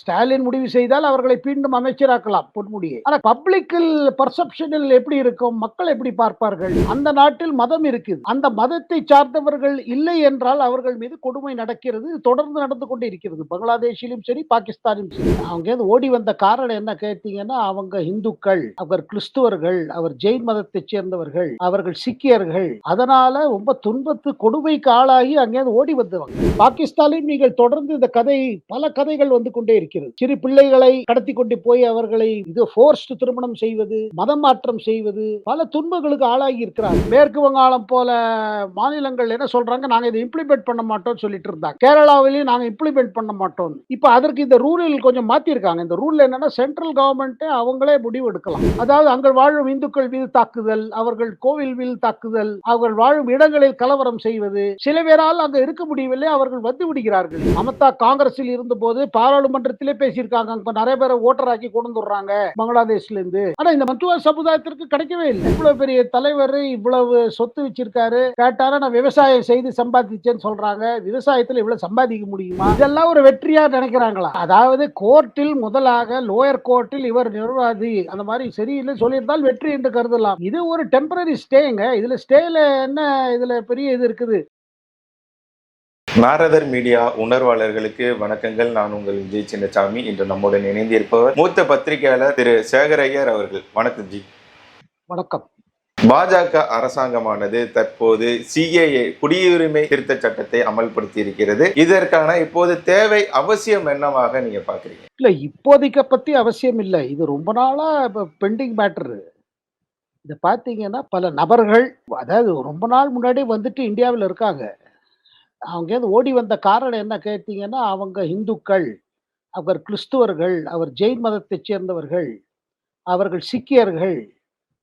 ஸ்டாலின் முடிவு செய்தால் அவர்களை மீண்டும் அமைச்சராக்கலாம் பொன்முடியை. ஆனா பப்ளிக்கில் பர்செப்ஷனில் எப்படி இருக்கும்? மக்கள் எப்படி பார்ப்பார்கள்? அந்த நாட்டில் மதம் இருக்குது. அந்த மதத்தை சார்ந்தவர்கள் இல்லை என்றால் அவர்கள் மீது கொடுமை நடக்கிறது தொடர்ந்து நடந்து கொண்டே இருக்கிறது. பங்களாதேஷிலும் சரி பாகிஸ்தானிலும் சரி. அவங்க ஓடி வந்த காரணம் என்ன கேட்டீங்கன்னா அவங்க இந்துக்கள் அவர் கிறிஸ்துவர்கள் அவர் ஜெயின் மதத்தைச் சேர்ந்தவர்கள் அவர்கள் சீக்கியர்கள். அதனால ரொம்ப துன்பத்து கொடுமைக்கு ஆளாகி அங்கேயிருந்து ஓடி வந்தவங்க. பாகிஸ்தானிலும் நீங்கள் தொடர்ந்து இந்த கதை பல கதைகள் வந்து கொண்டே இருக்கிறது சிறு பிள்ளைகளை கடத்தி கொண்டு போய் அவர்களை இது போர்ஸ்ட் திருமணம் செய்வது மதம் மாற்றம் செய்வது பல துன்பங்களுக்கு ஆளாகி இருக்கிறார் மேற்கு வங்காளம் போல மாநிலங்கள் என்ன சொல்றாங்க? நாங்க இதை இம்ப்ளிமெண்ட் பண்ண மாட்டோம் சொல்லிட்டு இருந்தாங்க. கேரளாவிலையும் நாங்க இம்ப்ளிமெண்ட் பண்ண மாட்டோம். இப்ப அதற்கு இந்த ரூலில் கொஞ்சம் மாத்திருக்காங்க. இந்த ரூல் என்னன்னா சென்ட்ரல் கவர்மெண்ட் அவங்களே முடிவு எடுக்கலாம். அதாவது அங்க வாழும் இந்துக்கள் மீது தாக்குதல் அவர்கள் கோவில் மீது தாக்குதல் அவர்கள் வாழும் இடங்களில் கலவரம் செய்வது சில பேரால் அங்க இருக்க முடியவில்லை அவர்கள் வந்து விடுகிறார்கள். மமதா காங்கிரஸில் இருந்த போது பாராளுமன்றத்திலே பேசியிருக்காங்க. இப்ப நிறைய பேரை ஓட்டராக்கி கொண்டு வந்துடுறாங்க பங்களாதேஷ்ல இருந்து ஆனா இந்த மத்துவ சமுதாயத்திற்கு கிடைக்கவே இல்லை. இவ்வளவு பெரிய தலைவர் இவ்வளவு சொத்து வச்சிருக்காரு. கேட்டாரா நான் விவசாயம் செய்து சம்பாதிச்சேன்னு சொல்றாங்க. விவசாயத்துல இவ்வளவு சம்பாதிக்க முடியுமா? இதெல்லாம் ஒரு வெற்றியா நினைக்கிறாங்களா? அதாவது கோர்ட்டில் முதலாக லோயர் கோர்ட்டில் இவர் நிர்வாதி அந்த மாதிரி சரியில்லை சொல்லியிருந்தால் வெற்றி என்று கருதலாம். இது ஒரு டெம்பரரி ஸ்டேங்க இதுல ஸ்டேல என்ன இதுல பெரிய இது இருக்குது? நாரதர் மீடியா உணர்வாளர்களுக்கு வணக்கங்கள். நான் உங்கள் விஜய் சின்னசாமி. இன்று நம்முடன் இணைந்திருப்பவர் மூத்த பத்திரிகையாளர் திரு சேகரையர் அவர்கள். வணக்கம் ஜி. வணக்கம். பாஜக அரசாங்கமானது தற்போது சிஏஏ குடியுரிமை திருத்த சட்டத்தை அமல்படுத்தி இருக்கிறது இதற்கான இப்போது தேவை அவசியம் என்னவாக நீங்க பாக்குறீங்க இல்ல இப்போதைக்கு பத்தி அவசியம் இல்லை. இது ரொம்ப நாளா பெண்டிங் மேட்டர். இதை பார்த்தீங்கன்னா பல நபர்கள் அதாவது ரொம்ப நாள் முன்னாடி வந்துட்டு இந்தியாவில் இருக்காங்க. அவங்க ஓடி வந்த காரணம் என்ன கேட்டீங்கன்னா அவங்க இந்துக்கள் அவர் கிறிஸ்துவர்கள் அவர் ஜெயின் மதத்தைச் சேர்ந்தவர்கள் அவர்கள் சீக்கியர்கள்.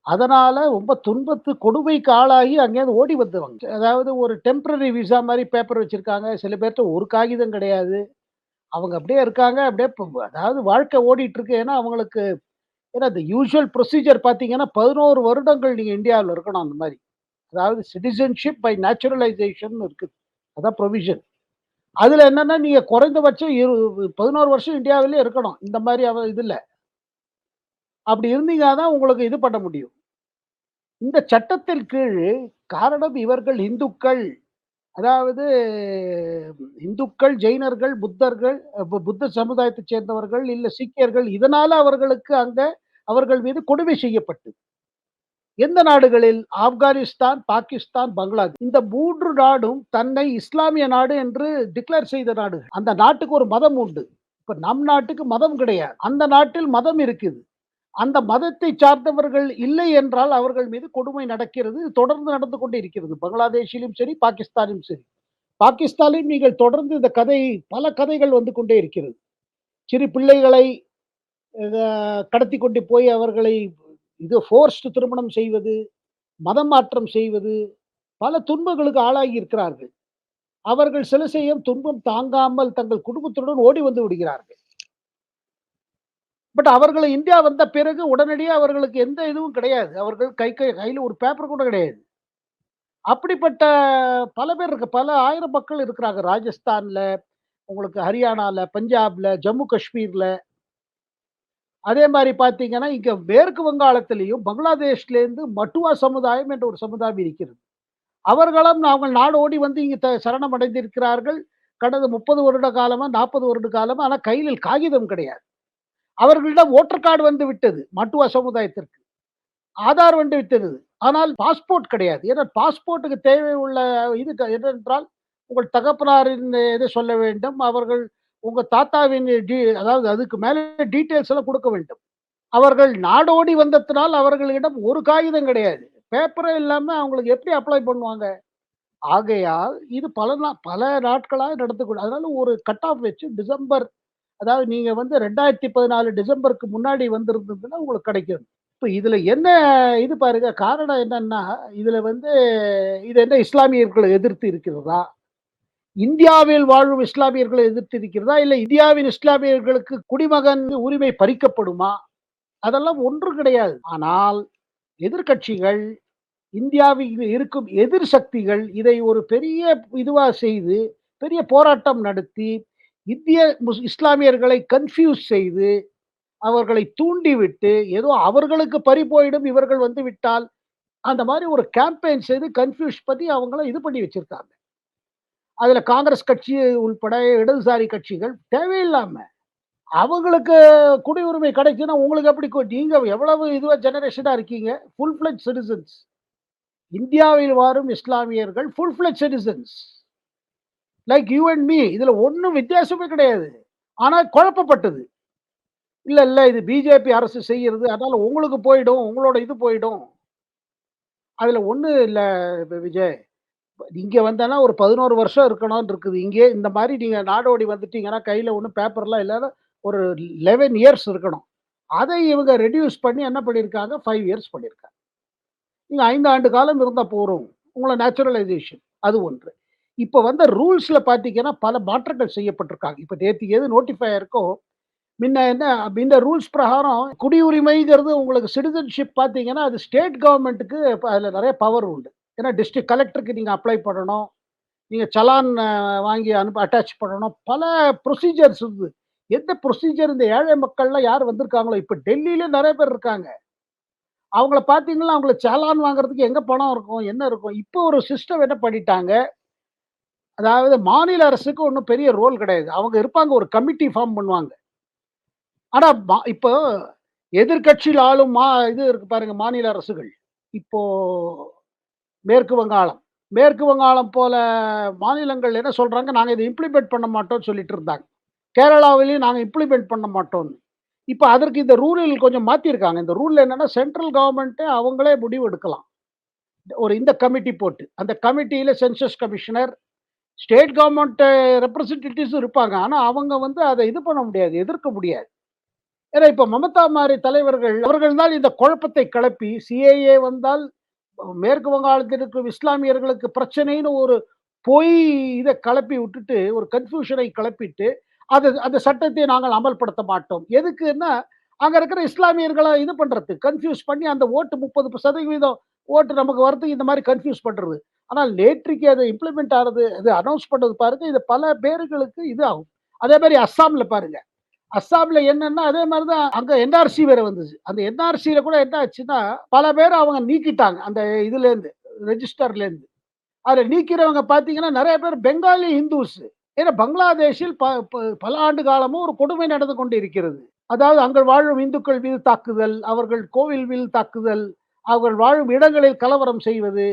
அதனால ரொம்ப துன்பத்து கொடுமைக்கு ஆளாகி அங்கேருந்து ஓடி வந்தவங்க. அதாவது ஒரு டெம்பரரி விசா மாதிரி பேப்பர் வச்சிருக்காங்க. சில பேர்கிட்ட ஒரு காகிதம் கிடையாது. அவங்க அப்படியே இருக்காங்க. அப்படியே அதாவது வாழ்க்கை ஓடிட்டு இருக்கு ஏன்னா அவங்களுக்கு ஏன்னா இந்த யூஷுவல் ப்ரொசீஜர் பார்த்தீங்கன்னா பதினோரு வருடங்கள் நீங்கள் இந்தியாவில் இருக்கணும் அந்த மாதிரி. அதாவது சிட்டிசன்ஷிப் பை நேச்சுரலைசேஷன் இருக்குது. அதான் ப்ரொவிஷன் அதில் என்னன்னா நீங்க குறைந்தபட்சம் இரு பதினோரு வருஷம் இந்தியாவிலே இருக்கணும். இந்த மாதிரி அவ இதில் அப்படி இருந்தீங்க தான் உங்களுக்கு இது பண்ண முடியும். இந்த சட்டத்தின் கீழ் காரணம் இவர்கள் இந்துக்கள். அதாவது இந்துக்கள் ஜெயினர்கள் புத்தர்கள் பு- புத்த சமுதாயத்தைச் சேர்ந்தவர்கள் இல்லை சீக்கியர்கள் இதனால அவர்களுக்கு அங்க அவர்கள் மீது கொடுமை செய்யப்பட்டது. எந்த நாடுகளில்? ஆப்கானிஸ்தான் பாகிஸ்தான் பங்களாதேஷ். இந்த மூன்று நாடும் தன்னை இஸ்லாமிய நாடு என்று டிக்ளேர் செய்த நாடு. அந்த நாட்டுக்கு ஒரு மதம் உண்டு. இப்ப நம் நாட்டுக்கு மதம் கிடையாது. அந்த நாட்டில் மதம் இருக்குது. அந்த மதத்தை சார்ந்தவர்கள் இல்லை என்றால் அவர்கள் மீது கொடுமை நடக்கிறது தொடர்ந்து நடந்து கொண்டே இருக்கிறது. பங்களாதேஷிலும் சரி பாகிஸ்தானிலும் சரி. பாகிஸ்தானிலும் நீங்கள் தொடர்ந்து இந்த கதை பல கதைகள் வந்து கொண்டே இருக்கிறது. சிறு பிள்ளைகளை கடத்தி கொண்டு போய் அவர்களை இது போர்ஸ்ட் திருமணம் செய்வது மதம் மாற்றம் செய்வது பல துன்பங்களுக்கு ஆளாகி இருக்கிறார்கள். அவர்கள் சில செய்யும் துன்பம் தாங்காமல் தங்கள் குடும்பத்துடன் ஓடி வந்து விடுகிறார்கள். பட் அவர்கள் இந்தியா வந்த பிறகு உடனடியாக அவர்களுக்கு எந்த இதுவும் கிடையாது. அவர்கள் கை கை கையில் ஒரு பேப்பர் கூட கிடையாது. அப்படிப்பட்ட பல பேர் இருக்கு. பல ஆயிரம் மக்கள் இருக்கிறாங்க. ராஜஸ்தான்ல உங்களுக்கு ஹரியானால பஞ்சாப்ல ஜம்மு காஷ்மீர்ல. அதே மாதிரி பார்த்தீங்கன்னா இங்க மேற்கு வங்காளத்திலையும் பங்களாதேஷ்லேருந்து மட்டுவா சமுதாயம் என்ற ஒரு சமுதாயம் இருக்கிறது. அவர்களும் அவங்க நாடு ஓடி வந்து இங்கு த- சரணம் அடைந்திருக்கிறார்கள் கடந்த முப்பது வருட காலமா நாற்பது வருட காலமா ஆனால் கையில் காகிதம் கிடையாது. அவர்களிடம் ஓட்டர் கார்டு வந்து விட்டது மட்டுவா சமுதாயத்திற்கு. ஆதார் வந்து விட்டது. ஆனால் பாஸ்போர்ட் கிடையாது. ஏன்னா பாஸ்போர்ட்டுக்கு தேவை உள்ள இது என்னென்றால் உங்கள் தகப்பனாரின் இது சொல்ல வேண்டும். அவர்கள் உங்க தாத்தாவின் டி அதாவது அதுக்கு மேலே டீட்டெயில்ஸ் எல்லாம் கொடுக்க வேண்டும். அவர்கள் நாடோடி வந்ததினால் அவர்களிடம் ஒரு காகிதம் கிடையாது. பேப்பரே இல்லாமல் அவங்களுக்கு எப்படி அப்ளை பண்ணுவாங்க? ஆகையால் இது பல நா பல நாட்களாக நடந்து அதனால ஒரு கட் ஆஃப் வச்சு டிசம்பர் அதாவது நீங்க வந்து ரெண்டாயிரத்தி பதினாலு டிசம்பருக்கு முன்னாடி வந்திருந்ததுன்னா உங்களுக்கு கிடைக்கும். இப்போ இதுல என்ன இது பாருங்க காரணம் என்னன்னா இதுல வந்து இது என்ன இஸ்லாமியர்களை எதிர்த்து இருக்கிறதா? இந்தியாவில் வாழும் இஸ்லாமியர்களை எதிர்த்து இருக்கிறதா இந்தியாவின் இஸ்லாமியர்களுக்கு குடிமகன் உரிமை பறிக்கப்படுமா? அதெல்லாம் ஒன்று கிடையாது. ஆனால் எதிர்க்கட்சிகள் இந்தியாவில் இருக்கும் எதிர் சக்திகள் இதை ஒரு பெரிய இதுவாக செய்து பெரிய போராட்டம் நடத்தி இந்திய முஸ் இஸ்லாமியர்களை கன்ஃபியூஸ் செய்து அவர்களை தூண்டிவிட்டு ஏதோ அவர்களுக்கு பறி போயிடும் இவர்கள் வந்து விட்டால் அந்த மாதிரி ஒரு கேம்பெயின் செய்து கன்ஃபியூஸ் பண்ணி அவங்கள இது பண்ணி வச்சிருக்காங்க. அதுல காங்கிரஸ் கட்சி உள்பட இடதுசாரி கட்சிகள் தேவையில்லாம அவங்களுக்கு குடியுரிமை கிடைச்சுன்னா உங்களுக்கு எப்படி நீங்க எவ்வளவு இதுவா ஜெனரேஷனா இருக்கீங்க? ஃபுல் ஃபிளட் சிட்டிசன்ஸ் இந்தியாவில் வாரும் இஸ்லாமியர்கள் full fledged citizens like you and me இதுல ஒன்றும் வித்தியாசமே கிடையாது. ஆனா குழப்பப்பட்டது. இல்ல இல்ல இது பிஜேபி அரசு செய்யறது அதனால உங்களுக்கு போயிடும் உங்களோட இது போயிடும். அதுல ஒண்ணு இல்ல விஜய். இங்கே வந்தேன்னா ஒரு பதினோரு வருஷம் இருக்கணும்னு இருக்குது. இங்கே இந்த மாதிரி நீங்கள் நாடோடி வந்துட்டீங்கன்னா கையில் ஒன்றும் பேப்பர்லாம் இல்லாத ஒரு லெவன் இயர்ஸ் இருக்கணும். அதை இவங்க ரெடியூஸ் பண்ணி என்ன பண்ணியிருக்காங்க? ஃபைவ் இயர்ஸ் பண்ணியிருக்காங்க. நீங்கள் ஐந்து ஆண்டு காலம் இருந்தால் போகிறோம் உங்களை நேச்சுரலைசேஷன் அது ஒன்று. இப்போ வந்த ரூல்ஸில் பார்த்தீங்கன்னா பல மாற்றங்கள் செய்யப்பட்டிருக்காங்க. இப்போ நேற்று எது நோட்டிஃபை இருக்கோ முன்ன என்ன இந்த ரூல்ஸ் பிரகாரம் குடியுரிமைங்கிறது உங்களுக்கு சிட்டிசன்ஷிப் பார்த்தீங்கன்னா அது ஸ்டேட் கவர்மெண்ட்டுக்கு அதில் நிறைய பவர் உண்டு. ஏன்னா டிஸ்ட்ரிக்ட் கலெக்டருக்கு நீங்கள் அப்ளை பண்ணணும். நீங்கள் சலான் வாங்கி அனுப்ப அட்டாச் பண்ணணும். பல ப்ரொசீஜர்ஸ் இருக்குது எந்த ப்ரொசீஜர் இந்த ஏழை மக்கள்லாம் யார் வந்திருக்காங்களோ இப்போ டெல்லியிலே நிறைய பேர் இருக்காங்க. அவங்கள பார்த்தீங்கன்னா அவங்கள சலான் வாங்குறதுக்கு எங்கே பணம் இருக்கும் என்ன இருக்கும்? இப்போ ஒரு சிஸ்டம் என்ன பண்ணிட்டாங்க? அதாவது மாநில அரசுக்கு ஒன்றும் பெரிய ரோல் கிடையாது. அவங்க இருப்பாங்க ஒரு கமிட்டி ஃபார்ம் பண்ணுவாங்க. ஆனால் மா- இப்போ எதிர்க்கட்சியில் ஆளும் மா இது இருக்கு பாருங்க மாநில அரசுகள். இப்போ மேற்கு வங்காளம். மேற்கு வங்காளம் போல மாநிலங்கள் என்ன சொல்றாங்க? நாங்கள் இதை இம்ப்ளிமெண்ட் பண்ண மாட்டோம்னு சொல்லிட்டு இருந்தாங்க. கேரளாவிலையும் நாங்கள் இம்ப்ளிமெண்ட் பண்ண மாட்டோம்னு. இப்போ அதற்கு இந்த ரூலில் கொஞ்சம் மாற்றிருக்காங்க இந்த ரூலில் என்னன்னா சென்ட்ரல் கவர்மெண்ட்டே அவங்களே முடிவு எடுக்கலாம். ஒரு இந்த கமிட்டி போட்டு. அந்த கமிட்டியில் சென்சஸ் கமிஷனர் ஸ்டேட் கவர்மெண்ட் ரெப்ரசன்டேட்டிவ்ஸும் இருப்பாங்க. ஆனால் அவங்க வந்து அதை இது பண்ண முடியாது எதிர்க்க முடியாது. ஏன்னா இப்போ மமதா மாதிரி தலைவர்கள் அவர்கள் தான் இந்த குழப்பத்தை கிளப்பி சிஏஏ வந்தால் மேற்கு வங்காளத்தில் இருக்கும் இஸ்லாமியர்களுக்கு பிரச்சனைன்னு ஒரு பொய் இதை கிளப்பி விட்டுட்டு ஒரு கன்ஃபியூஷனை கிளப்பிட்டு அது அந்த சட்டத்தை நாங்கள் அமல்படுத்த மாட்டோம். எதுக்குன்னா அங்க இருக்கிற இஸ்லாமியர்களை இது பண்றது. கன்ஃபியூஸ் பண்ணி அந்த ஓட்டு முப்பது சதவீதம் ஓட்டு நமக்கு வரதுக்கு இந்த மாதிரி கன்ஃபியூஸ் பண்றது. ஆனால் நேற்றுக்கு அது இம்ப்ளிமெண்ட் ஆகிறது அது அனௌன்ஸ் பண்ணது பாருங்க இது பல பேர்களுக்கு இது ஆகும். அதே மாதிரி அஸ்ஸாம்ல பாருங்க. அஸ்ஸாம்ல என்னன்னா அதே மாதிரி தான் அங்க என்ஆர்சி வேற வந்துச்சு. அந்த என்ஆர்சியில கூட என்ன ஆச்சுன்னா பல பேர் அவங்க நீக்கிட்டாங்க அந்த இதுல இருந்து ரெஜிஸ்டர்ல இருந்து அதை நீக்கிறவங்க பாத்தீங்கன்னா நிறைய பேர் பெங்காலி ஹிந்துஸ். ஏன்னா பங்களாதேஷில் ப- ப- பல ஆண்டு காலமும் ஒரு கொடுமை நடந்து கொண்டு இருக்கிறது அதாவது அங்கே வாழும் இந்துக்கள் மீது தாக்குதல் அவர்கள் கோவில் மீது தாக்குதல் அவர்கள் வாழும் இடங்களில் கலவரம் செய்வது.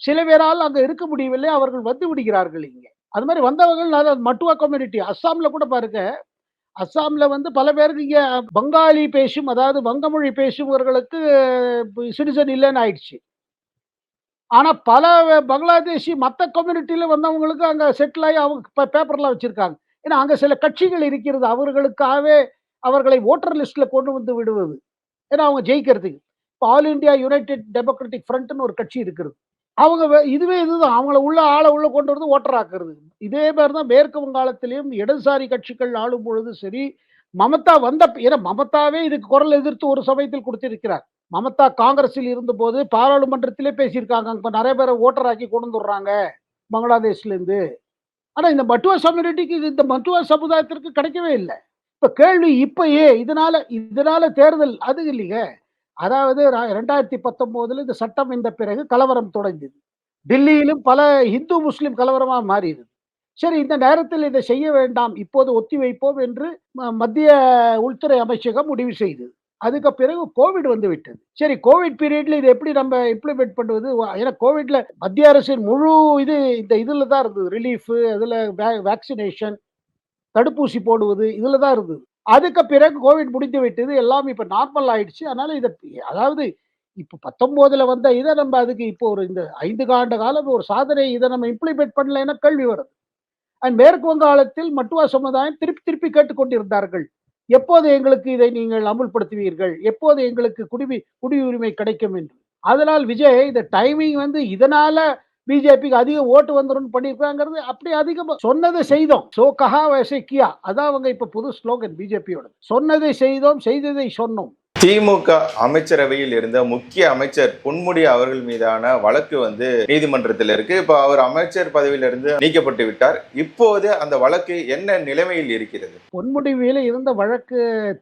சில பேரால் அங்க இருக்க முடியவில்லை அவர்கள் வந்து விடுகிறார்கள் இங்கே. அது மாதிரி வந்தவர்கள் அதாவது மட்டுவா கம்யூனிட்டி அஸ்ஸாம்ல கூட பாருங்க அஸ்ஸாம்ல வந்து பல பேருக்கு இங்க பங்காளி பேசும் அதாவது வங்கமொழி பேசுபவர்களுக்கு சிட்டிசன் இல்லைன்னு ஆயிடுச்சு. ஆனா பல பங்களாதேஷி மற்ற கம்யூனிட்டியில வந்தவங்களுக்கு அங்க செட்டில் ஆகி அவங்க பேப்பர்லாம் வச்சிருக்காங்க. ஏன்னா அங்க சில கட்சிகள் இருக்கிறது. அவர்களுக்காகவே அவர்களை ஓட்டர் லிஸ்ட்ல கொண்டு வந்து விடுவது. ஏன்னா அவங்க ஜெயிக்கிறதுக்கு. இப்போ ஆல் இந்தியா யுனைடெட் டெமோக்ராட்டிக் ஃப்ரண்ட்னு ஒரு கட்சி இருக்கிறது. அவங்க இதுவே இதுதான். அவங்கள உள்ள ஆளை உள்ள கொண்டு வந்து ஓட்டராக்குறது. இதே மாதிரி தான் மேற்கு வங்காளத்திலையும் இடதுசாரி கட்சிகள் ஆளும் பொழுது சரி மமதா வந்த ஏன்னா மமதாவே இதுக்கு குரல் எதிர்த்து ஒரு சமயத்தில் கொடுத்திருக்கிறார். மமதா காங்கிரஸில் இருந்தபோது பாராளுமன்றத்திலே பேசியிருக்காங்க. இப்ப நிறைய பேரை ஓட்டராக்கி கொண்டு வந்துடுறாங்க பங்களாதேஷ்ல இருந்து ஆனா இந்த மட்டுவா கம்யூனிட்டிக்கு இந்த மட்டுவா சமுதாயத்திற்கு கிடைக்கவே இல்லை. இப்ப கேள்வி இப்பயே இதனால இதனால தேர்தல் அது இல்லைங்க அதாவது ரெண்டாயிரத்தி பத்தொன்பதுல இந்த சட்டம் இந்த பிறகு கலவரம் தொடங்கியது. டெல்லியிலும் பல இந்து முஸ்லிம் கலவரமாக மாறியது. சரி இந்த நேரத்தில் இதை செய்ய வேண்டாம் இப்போது ஒத்தி வைப்போம் என்று ம- மத்திய உள்துறை அமைச்சகம் முடிவு செய்தது. அதுக்கு பிறகு கோவிட் வந்து விட்டது. சரி கோவிட் பீரியட்ல இது எப்படி நம்ம இம்ப்ளிமெண்ட் பண்ணுவது? ஏன்னா கோவிட்ல மத்திய அரசின் முழு இது இந்த இதுல தான் இருந்தது. ரிலீஃப் இதுல வேக்சினேஷன் தடுப்பூசி போடுவது இதுல தான் இருந்தது. அதுக்கு பிறகு கோவிட் முடிந்து விட்டது எல்லாம் இப்ப நார்மல் ஆயிடுச்சு. அதனால இதை அதாவது இப்ப பத்தொன்பதுல வந்த இதை நம்ம அதுக்கு இப்போ ஒரு இந்த ஐந்து ஆண்டு காலம் ஒரு சாதனை இதை நம்ம இம்ப்ளிமெண்ட் பண்ணலைன்னா கேள்வி வருது. அண்ட் மேற்கு வங்காளத்தில் மட்டுவா சமுதாயம் திருப்பி திருப்பி கேட்டுக்கொண்டிருந்தார்கள். எப்போது எங்களுக்கு இதை நீங்கள் அமுல்படுத்துவீர்கள்? எப்போது எங்களுக்கு குடிவி குடியுரிமை கிடைக்கும் என்று? அதனால் விஜய் இந்த டைமிங் வந்து இதனால பிஜேபிக்கு அதிக ஓட்டு வந்துடும் பண்ணியிருக்காங்கிறது அப்படி அதிகமா சொன்னதை செய்தோம். சோ கஹா வசை கியா. அதான் அவங்க இப்ப புது ஸ்லோகன் பிஜேபியோட சொன்னதை செய்தோம் செய்ததை சொன்னோம். திமுக அமைச்சரவையில் இருந்த முக்கிய அமைச்சர் பொன்முடி அவர்கள் மீதான வழக்கு வந்து நீதிமன்றத்தில் இருக்கு. இப்போ அவர் அமைச்சர் பதவியிலிருந்து நீக்கப்பட்டு விட்டார். இப்போது அந்த வழக்கு என்ன நிலைமையில் இருக்கிறது? பொன்முடிவில இருந்த வழக்கு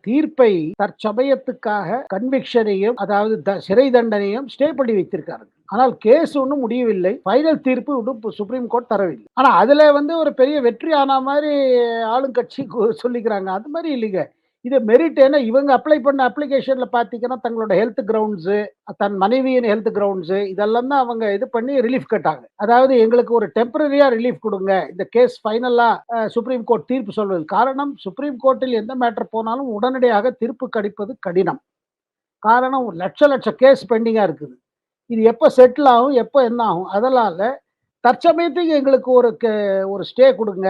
தீர்ப்பை தற்சமயத்துக்காக கன்விக்ஷனையும் அதாவது சிறை தண்டனையும் ஸ்டே பண்ணி வைத்திருக்காரு ஆனால் கேஸ் ஒன்றும் முடியவில்லை. ஃபைனல் தீர்ப்பு ஒன்றும் சுப்ரீம் கோர்ட் தரவில்லை. ஆனால் அதில் வந்து ஒரு பெரிய வெற்றி ஆன மாதிரி ஆளுங்கட்சி கு- சொல்லிக்கிறாங்க. அது மாதிரி இல்லைங்க. இது மெரிட் ஏன்னா இவங்க அப்ளை பண்ண அப்ளிகேஷனில் பார்த்தீங்கன்னா தங்களோட ஹெல்த் கிரவுண்ட்ஸு தன் மனைவியின் ஹெல்த் கிரவுண்ட்ஸு இதெல்லாம் தான் அவங்க இது பண்ணி ரிலீஃப் கேட்டாங்க. அதாவது எங்களுக்கு ஒரு டெம்பரரியாக ரிலீஃப் கொடுங்க. இந்த கேஸ் ஃபைனலாக சுப்ரீம் கோர்ட் தீர்ப்பு சொல்வது. காரணம் சுப்ரீம் கோர்ட்டில் எந்த மேட்டர் போனாலும் உடனடியாக தீர்ப்பு கிடைப்பது கடினம். காரணம் லட்ச லட்ச கேஸ் பெண்டிங்காக இருக்குது. இது எப்போ செட்டில் ஆகும் எப்போ என்ன ஆகும் அதனால தற்சமயத்துக்கு எங்களுக்கு ஒரு க ஒரு ஸ்டே கொடுங்க.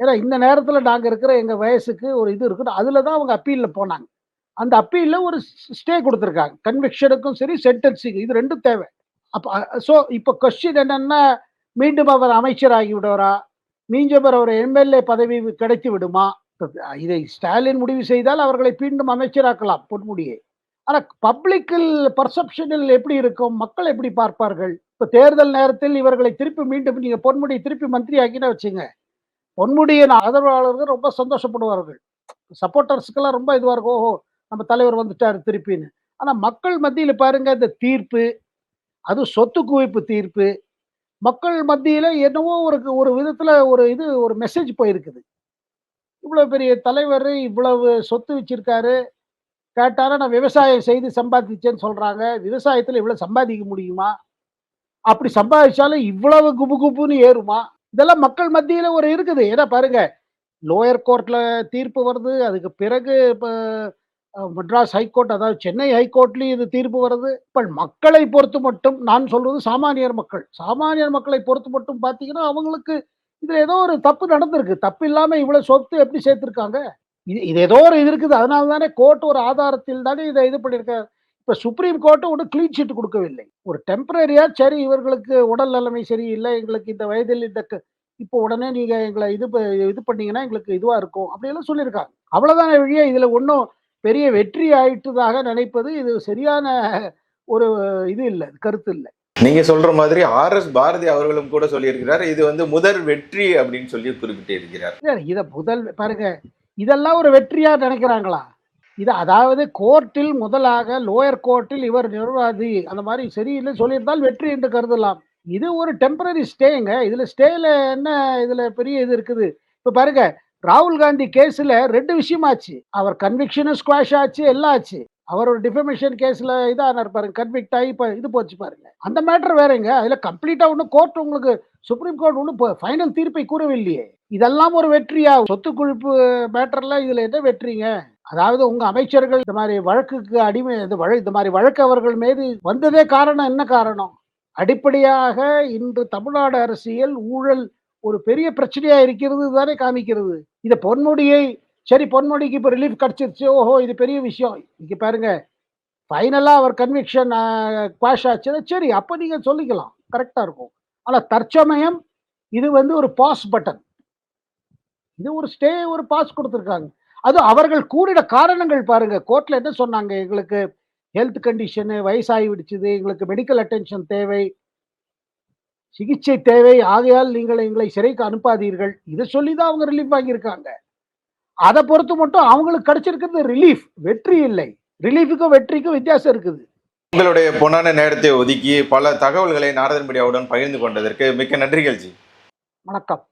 ஏன்னா இந்த நேரத்தில் நாங்கள் இருக்கிற எங்கள் வயசுக்கு ஒரு இது இருக்குது அதில் தான் அவங்க அப்பீலில் போனாங்க. அந்த அப்பீலில் ஒரு ஸ்டே கொடுத்துருக்காங்க. கன்விக்ஷனுக்கும் சரி சென்டென்ஸிங் இது ரெண்டும் தேவை. அப்போ ஸோ இப்போ கொஸ்டின் என்னென்னா மீண்டும் அவர் அமைச்சர் ஆகி விடுவாரா? மீண்டும் அவர் எம்எல்ஏ பதவி கிடைத்து விடுமா? இதை ஸ்டாலின் முடிவு செய்தால் அவர்களை மீண்டும் அமைச்சராக்கலாம் பொன்முடியை. ஆனா பப்ளிக்கில் பர்செப்ஷனில் எப்படி இருக்கும்? மக்கள் எப்படி பார்ப்பார்கள்? இப்ப தேர்தல் நேரத்தில் இவர்களை திருப்பி மீண்டும் நீங்க பொன்முடியை திருப்பி மந்திரி ஆக்கினா வச்சுங்க. பொன்முடியின் ஆதரவாளர்கள் ரொம்ப சந்தோஷப்படுவார்கள். சப்போர்ட்டர்ஸுக்கெல்லாம் ரொம்ப இதுவாக இருக்கும். ஓஹோ நம்ம தலைவர் வந்துட்டாரு திருப்பின்னு. ஆனால் மக்கள் மத்தியில் பாருங்க இந்த தீர்ப்பு அது சொத்து குவிப்பு தீர்ப்பு மக்கள் மத்தியில் என்னவோ ஒரு ஒரு விதத்தில் ஒரு இது ஒரு மெசேஜ் போயிருக்குது. இவ்வளோ பெரிய தலைவர் இவ்வளவு சொத்து வச்சிருக்காரு. கேட்டாரா நான் விவசாயம் செய்து சம்பாதிச்சேன்னு சொல்றாங்க. விவசாயத்துல இவ்வளவு சம்பாதிக்க முடியுமா? அப்படி சம்பாதிச்சாலும் இவ்வளவு குபு குபுன்னு ஏறுமா? இதெல்லாம் மக்கள் மத்தியில ஒரு இருக்குது. ஏன்னா பாருங்க லோயர் கோர்ட்ல தீர்ப்பு வருது. அதுக்கு பிறகு இப்போ மெட்ராஸ் ஹைகோர்ட் அதாவது சென்னை ஹைகோர்ட்லேயும் இது தீர்ப்பு வருது. இப்போ மக்களை பொறுத்து மட்டும் நான் சொல்றது சாமானியர் மக்கள். சாமானியர் மக்களை பொறுத்து மட்டும் பார்த்தீங்கன்னா அவங்களுக்கு இதில் ஏதோ ஒரு தப்பு நடந்திருக்கு. தப்பு இல்லாமல் இவ்வளோ சொத்து எப்படி சேர்த்துருக்காங்க? இது இது ஏதோ ஒரு இது இருக்குது. அதனால தானே கோர்ட் ஒரு ஆதாரத்தில் தானே இதை இது பண்ணியிருக்காங்க இப்ப சுப்ரீம் கோர்ட்டு ஒன்றும் க்ளீன் ஷீட் கொடுக்கவில்லை. ஒரு டெம்பரரியா சரி இவர்களுக்கு உடல் நிலைமை சரியில்லை எங்களுக்கு இந்த வயதில் இந்த இப்போ உடனே நீங்க எங்களை இது இது பண்ணீங்கன்னா எங்களுக்கு இதுவா இருக்கும். அப்படியெல்லாம் சொல்லியிருக்காங்க. அவ்வளவுதானே வழியா இதுல ஒன்றும் பெரிய வெற்றி ஆயிட்டதாக நினைப்பது இது சரியான ஒரு இது இல்லை கருத்து இல்லை. நீங்க சொல்ற மாதிரி ஆர் எஸ் பாரதி அவர்களும் கூட சொல்லியிருக்கிறார் இது வந்து முதல் வெற்றி அப்படின்னு சொல்லி குறிப்பிட்டு இருக்கிறார் இத முதல் பாருங்க இதெல்லாம் ஒரு வெற்றியா நினைக்கிறாங்களா? இது அதாவது கோர்ட்டில் முதலாக லோயர் கோர்ட்டில் இவர் நிர்வாதி அந்த மாதிரி சரியில்லை சொல்லியிருந்தால் வெற்றி என்று கருதலாம். இது ஒரு டெம்பரரி ஸ்டேங்க இதுல ஸ்டேல என்ன இதுல பெரிய இது இருக்குது? இப்ப பாருங்க ராகுல் காந்தி கேஸ்ல ரெண்டு விஷயமாச்சு. அவர் கன்விக்ஷனும் ஸ்குவாஷ் ஆச்சு எல்லாம் ஆச்சு. அவர் ஒரு டிஃபமேஷன் கேஸில் இதானார் பாருங்க கன்விக்ட் ஆகி இப்போ இது போச்சு பாருங்க. அந்த மேட்டர் வேறங்க அதில் கம்ப்ளீட்டாக ஒன்றும் கோர்ட் உங்களுக்கு சுப்ரீம் கோர்ட் ஒன்றும் ஃபைனல் தீர்ப்பை கூறவில்லையே. இதெல்லாம் ஒரு வெற்றியா? சொத்து குழுப்பு மேட்டர்ல இதில் என்ன வெற்றிங்க? அதாவது உங்க அமைச்சர்கள் இந்த மாதிரி வழக்குக்கு அடிமை இந்த வழக்கு இந்த மாதிரி வழக்கு அவர்கள் மீது வந்ததே காரணம் என்ன காரணம்? அடிப்படையாக இன்று தமிழ்நாடு அரசியல் ஊழல் ஒரு பெரிய பிரச்சனையா இருக்கிறது தானே காமிக்கிறது. இந்த பொன்முடியை சரி பொன்முடிக்கு இப்போ ரிலீஃப் கிடச்சிருச்சு. ஓஹோ இது பெரிய விஷயம். இங்கே பாருங்க. ஃபைனலாக அவர் கன்விக்ஷன் குவாஷ் ஆச்சுன்னா சரி அப்போ நீங்கள் சொல்லிக்கலாம். கரெக்டாக இருக்கும். ஆனால் தற்சமயம் இது வந்து ஒரு பாஸ் பட்டன் இது ஒரு ஸ்டே ஒரு பாஸ் கொடுத்துருக்காங்க. அது அவர்கள் கூறிட காரணங்கள் பாருங்க. கோர்ட்டில் என்ன சொன்னாங்க? எங்களுக்கு ஹெல்த் கண்டிஷனு வயசாகி விடுச்சுது. எங்களுக்கு மெடிக்கல் அட்டென்ஷன் தேவை. சிகிச்சை தேவை. ஆகையால் நீங்கள் எங்களை சிறைக்கு அனுப்பாதீர்கள். இதை சொல்லி தான் அவங்க ரிலீஃப் வாங்கியிருக்காங்க. அதை பொறுத்து மட்டும் அவங்களுக்கு கிடைச்சிருக்கிறது ரிலீஃப் வெற்றி இல்லை. ரிலீஃபுக்கும் வெற்றிக்கும் வித்தியாசம் இருக்குது. உங்களுடைய பொன்னான நேரத்தை ஒதுக்கி பல தகவல்களை நாரதன் மீடியாவுடன் பகிர்ந்து கொண்டதற்கு மிக்க நன்றிகள் ஜி. வணக்கம்.